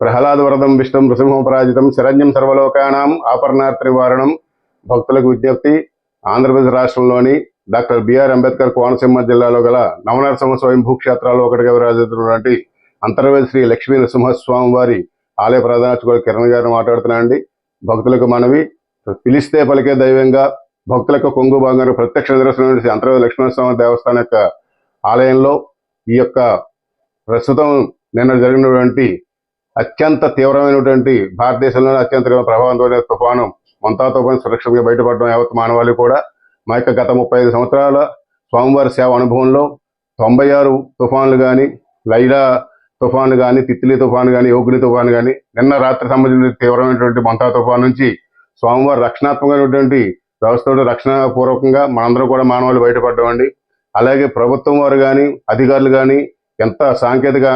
ప్రహ్లాదవరదం విష్ణం నృసింహపరాజితం శరణ్యం సర్వలోకానాం ఆపర్ణార్థ నివారణం భక్తులకు విజ్ఞప్తి ఆంధ్రప్రదేశ్ రాష్ట్రంలోని డాక్టర్ బిఆర్ అంబేద్కర్ కోనసీమ జిల్లాలో గల నవనరసింహ స్వయంభూ క్షేత్రాల్లో ఒకటిగా విరాజిస్తున్నటువంటి అంతర్వేది శ్రీ లక్ష్మీ నృసింహస్వామి వారి ఆలయ ప్రధానార్చకుడు కిరణ్ గారు మాట్లాడుతున్నానండి. భక్తులకు మనవి పిలిస్తే పలికే దైవంగా భక్తులకు కొంగు బంగారు ప్రత్యక్ష నిదర్శనం శ్రీ అంతర్వేది లక్ష్మీనరసింహ దేవస్థానం యొక్క ఆలయంలో ఈ యొక్క ప్రస్తుతం నిన్న జరిగినటువంటి అత్యంత తీవ్రమైనటువంటి భారతదేశంలోనే అత్యంత ప్రభావంతో తుఫాను మంతా తుఫాను సురక్షితంగా బయటపడడం యావత్ మానవాళి కూడా. మా యొక్క గత ముప్పై ఐదు సంవత్సరాల స్వామివారి సేవ అనుభవంలో తొంభై ఆరు తుఫాన్లు కానీ లైలా తుఫాను కానీ తిత్లీ తుఫాను కానీ యోగిని తుఫాను కానీ నిన్న రాత్రి సంబంధించిన తీవ్రమైనటువంటి మంతా తుఫాను నుంచి స్వామివారి రక్షణాత్మకమైనటువంటి వ్యవస్థతో రక్షణ పూర్వకంగా మనందరం కూడా మానవాళి బయటపడ్డామండి అలాగే ప్రభుత్వం వారు కానీ అధికారులు కానీ ఎంత సాంకేతిక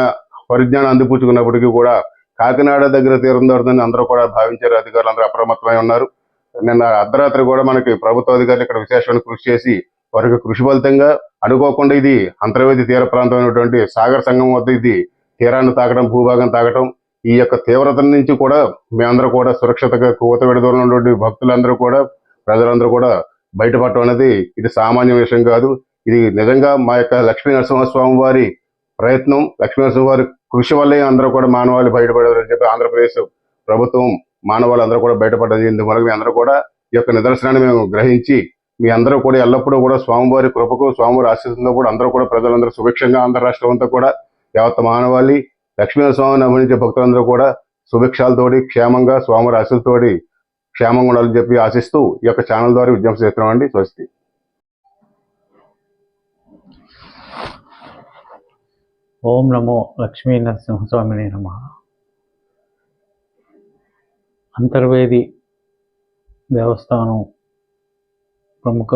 పరిజ్ఞానం అందిపుచ్చుకున్నప్పటికీ కూడా కాకినాడ దగ్గర తీరం దొరదని అందరూ కూడా భావించారు. అధికారులు అందరూ అప్రమత్తమై ఉన్నారు. నిన్న అర్ధరాత్రి కూడా మనకి ప్రభుత్వ అధికారులు ఇక్కడ విశేషమైన కృషి చేసి వారికి కృషి ఫలితంగా అనుకోకుండా ఇది అంతర్వేది తీర ప్రాంతం అయినటువంటి సాగర్ సంఘం వద్ద ఇది తీరాన్ని తాకడం భూభాగం తాకడం ఈ యొక్క తీవ్రత నుంచి కూడా మేమందరూ కూడా సురక్షితంగా కూత విడదూరం ఉన్నటువంటి భక్తులందరూ కూడా ప్రజలందరూ కూడా బయటపడటం అనేది ఇది సామాన్య విషయం కాదు. ఇది నిజంగా మా యొక్క లక్ష్మీ నరసింహస్వామి వారి ప్రయత్నం లక్ష్మీ నరసింహ వారి కృషి వల్లే అందరూ కూడా మానవాళి బయటపడారని చెప్పి ఆంధ్రప్రదేశ్ ప్రభుత్వం మానవాళి అందరూ కూడా బయటపడ్డది ఇందువల్ల మీ అందరూ కూడా ఈ యొక్క నిదర్శనాన్ని మేము గ్రహించి మీ అందరూ కూడా ఎల్లప్పుడూ కూడా స్వామివారి కృపకు స్వామివారి ఆశీస్సులతో కూడా అందరూ కూడా ప్రజలందరూ సుభిక్షంగా ఆంధ్ర రాష్ట్రం అంతా కూడా యావత్ మానవాళి లక్ష్మీ స్వామిని అభినించే భక్తులందరూ కూడా సుభిక్షాలతోటి క్షేమంగా స్వామివారి ఆశీస్సులతోటి క్షేమంగా ఉండాలని చెప్పి ఆశిస్తూ ఈ యొక్క ఛానల్ ద్వారా విజ్ఞప్తి చేస్తున్నామండి. స్వస్తి. ఓం నమో లక్ష్మీ నరసింహస్వామిని నమ. అంతర్వేది దేవస్థానం ప్రముఖ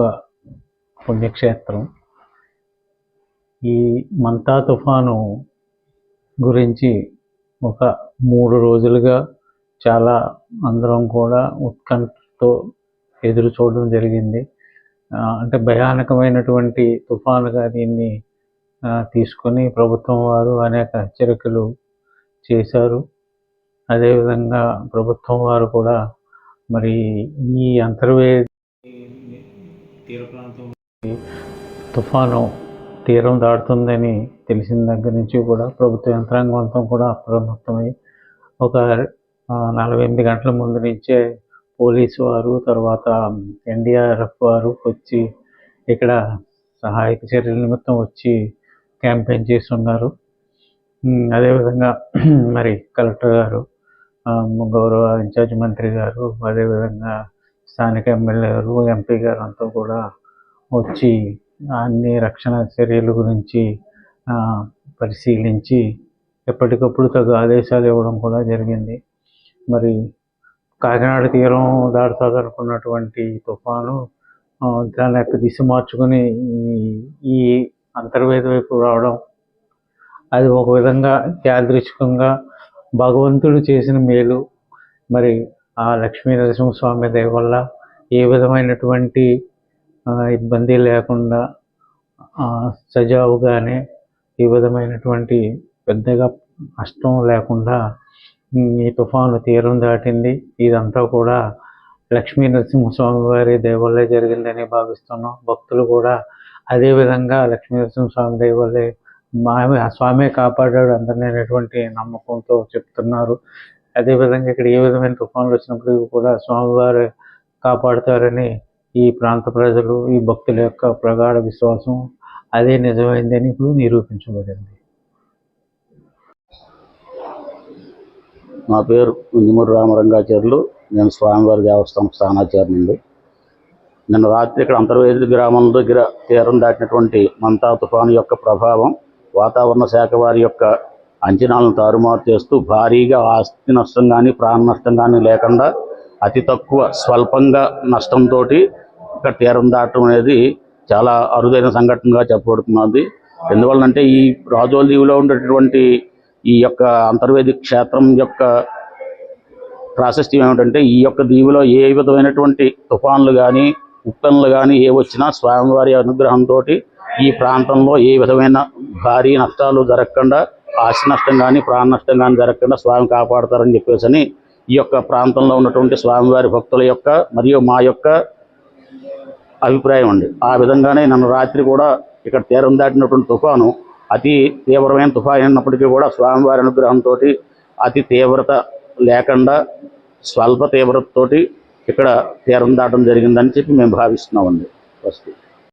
పుణ్యక్షేత్రం. ఈ మంతా తుఫాను గురించి ఒక మూడు రోజులుగా చాలా అందరం కూడా ఉత్కంఠతో ఎదురు చూడడం జరిగింది. అంటే భయానకమైనటువంటి తుఫానుగా దీన్ని తీసుకొని ప్రభుత్వం వారు అనేక హెచ్చరికలు చేశారు. అదేవిధంగా ప్రభుత్వం వారు కూడా మరి ఈ అంతర్వేది తీర ప్రాంతం తుఫాను తీరం దాటుతుందని తెలిసిన దగ్గర నుంచి కూడా ప్రభుత్వ యంత్రాంగం అంతా కూడా అప్రమత్తమై ఒక నలభై ఎనిమిది గంటల ముందు నుంచే పోలీసు వారు తర్వాత ఎన్డీఆర్ఎఫ్ వారు వచ్చి ఇక్కడ సహాయక చర్యల నిమిత్తం వచ్చి క్యాంపెయిన్ చేస్తున్నారు. అదేవిధంగా మరి కలెక్టర్ గారు గౌరవ ఇన్ఛార్జ్ మంత్రి గారు అదేవిధంగా స్థానిక ఎమ్మెల్యే గారు ఎంపీ గారు అంతా కూడా వచ్చి అన్ని రక్షణ చర్యల గురించి పరిశీలించి ఎప్పటికప్పుడు తగు ఆదేశాలు ఇవ్వడం కూడా జరిగింది. మరి కాకినాడ తీరం దాడుతాదనుకున్నటువంటి తుఫాను దాని యొక్క దిశ మార్చుకొని ఈ అంతర్వేద వైపు రావడం. అది ఒక విధంగా యాదృచ్ఛికంగా భగవంతుడు చేసిన మేలు. మరి ఆ లక్ష్మీ నరసింహస్వామి దయ వల్ల ఏ విధమైనటువంటి ఇబ్బంది లేకుండా సజావుగానే ఈ విధమైనటువంటి పెద్దగా నష్టం లేకుండా ఈ తుఫాను తీరం దాటింది. ఇదంతా కూడా లక్ష్మీ నరసింహస్వామి వారి దయ జరిగిందని భావిస్తున్నాం. భక్తులు కూడా అదే విధంగా లక్ష్మీ నరసింహస్వామి దయ మా ఆ స్వామి కాపాడాడు అందరినీ అనేటువంటి నమ్మకంతో చెప్తున్నారు. అదేవిధంగా ఇక్కడ ఏ విధమైన తుఫాన్లు వచ్చినప్పటికీ కూడా స్వామివారు కాపాడుతారని ఈ ప్రాంత ప్రజలు ఈ భక్తుల యొక్క ప్రగాఢ విశ్వాసం అదే నిజమైందని ఇప్పుడు నిరూపించబడింది. నా పేరు ఉంజిమూరి రామరంగాచార్యులు. నేను స్వామివారి దేవస్థానం స్థానాచార్యునండి నిన్న రాత్రి ఇక్కడ అంతర్వేది గ్రామం దగ్గర తీరం దాటినటువంటి మంతా తుఫాను యొక్క ప్రభావం వాతావరణ శాఖ వారి యొక్క అంచనాలను తారుమారు చేస్తూ భారీగా ఆస్తి నష్టం కానీ ప్రాణ నష్టం కానీ లేకుండా అతి తక్కువ స్వల్పంగా నష్టంతో ఇక్కడ తీరం దాటం అనేది చాలా అరుదైన సంఘటనగా చెప్పబడుతున్నది. ఎందువల్లంటే ఈ రాజోల్ దీవిలో ఉండేటటువంటి ఈ యొక్క అంతర్వేది క్షేత్రం యొక్క ప్రాశస్త్యం ఏమిటంటే ఈ యొక్క దీవిలో ఏ విధమైనటువంటి తుఫాన్లు కానీ ఉప్పెన్లు కానీ ఏ వచ్చినా స్వామివారి అనుగ్రహంతో ఈ ప్రాంతంలో ఏ విధమైన భారీ నష్టాలు జరగకుండా ఆశ నష్టం కానీ ప్రాణ నష్టం కానీ జరగకుండా స్వామి కాపాడతారని చెప్పేసి అని ఈ యొక్క ప్రాంతంలో ఉన్నటువంటి స్వామివారి భక్తుల యొక్క మరియు మా యొక్క అభిప్రాయం అండి. ఆ విధంగానే నన్ను రాత్రి కూడా ఇక్కడ తీరం దాటినటువంటి తుఫాను అతి తీవ్రమైన తుఫాను అయినప్పటికీ కూడా స్వామివారి అనుగ్రహంతో అతి తీవ్రత లేకుండా స్వల్ప తీవ్రతతోటి ఇక్కడ తీరం దాటం జరిగిందని చెప్పి మేము భావిస్తున్నామండి. ఫస్ట్